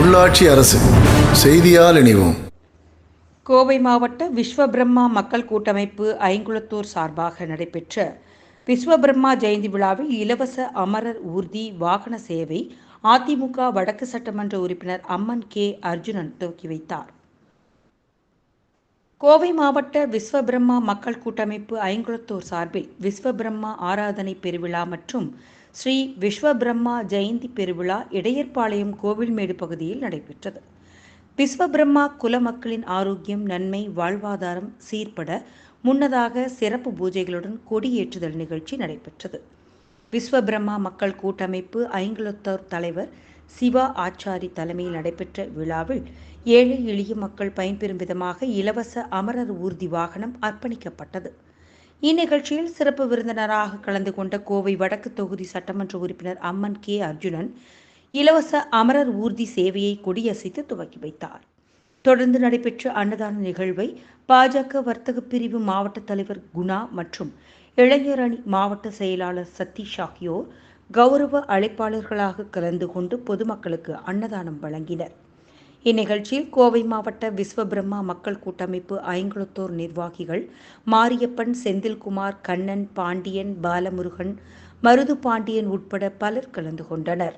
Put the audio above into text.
உள்ளாட்சி அரசு. செய்தியால் இணைவோம். கோவை மாவட்ட விஸ்வபிரம்மா மக்கள் கூட்டமைப்பு ஐங்குளத்தூர் சார்பாக நடைபெற்ற விஸ்வபிரம்மா ஜெயந்தி விழாவில் இலவச அமரர் ஊர்தி வாகன சேவை அதிமுக வடக்கு சட்டமன்ற உறுப்பினர் அம்மன் கே அர்ஜுனன் துவக்கி வைத்தார். கோவை மாவட்ட விஸ்வபிரம்மா மக்கள் கூட்டமைப்பு ஐங்குளத்தூர் சார்பில் விஸ்வபிரம்மா ஆராதனை பெருவிழா மற்றும் ஸ்ரீ விஸ்வபிரம்மா ஜெயந்தி பெருவிழா இடையர்பாளையம் கோவில்மேடு பகுதியில் நடைபெற்றது. விஸ்வபிரம்மா குல மக்களின் ஆரோக்கியம் நன்மை வாழ்வாதாரம் சீர்பட முன்னதாக சிறப்பு பூஜைகளுடன் கொடியேற்றுதல் நிகழ்ச்சி நடைபெற்றது. விஸ்வபிரம்மா மக்கள் கூட்டமைப்பு ஐங்குளத்தூர் தலைவர் சிவா ஆச்சாரி தலைமையில் நடைபெற்ற விழாவில் ஏழை எளிய மக்கள் பயன்பெறும் விதமாக இலவச அமரர் ஊர்தி வாகனம் அர்ப்பணிக்கப்பட்டது. இந்நிகழ்ச்சியில் சிறப்பு விருந்தினராக கலந்து கொண்ட கோவை வடக்கு தொகுதி சட்டமன்ற உறுப்பினர் அம்மன் கே அர்ஜுனன் இலவச அமரர் ஊர்தி சேவையை கொடியசைத்து துவக்கி வைத்தார். தொடர்ந்து நடைபெற்ற அன்னதான நிகழ்வை பாஜக வர்த்தக பிரிவு மாவட்ட தலைவர் குணா மற்றும் இளைஞர் அணி மாவட்ட செயலாளர் சதீஷ் ஆகியோர் கௌரவ அழைப்பாளர்களாக கலந்து கொண்டு பொதுமக்களுக்கு அன்னதானம் வழங்கினர். இந்நிகழ்ச்சியில் கோவை மாவட்ட விஸ்வபிரம்மா மக்கள் கூட்டமைப்பு ஐங்குளத்தூர் நிர்வாகிகள் மாரியப்பன் செந்தில்குமார் கண்ணன் பாண்டியன் பாலமுருகன் மருது பாண்டியன் உட்பட பலர் கலந்து கொண்டனர்.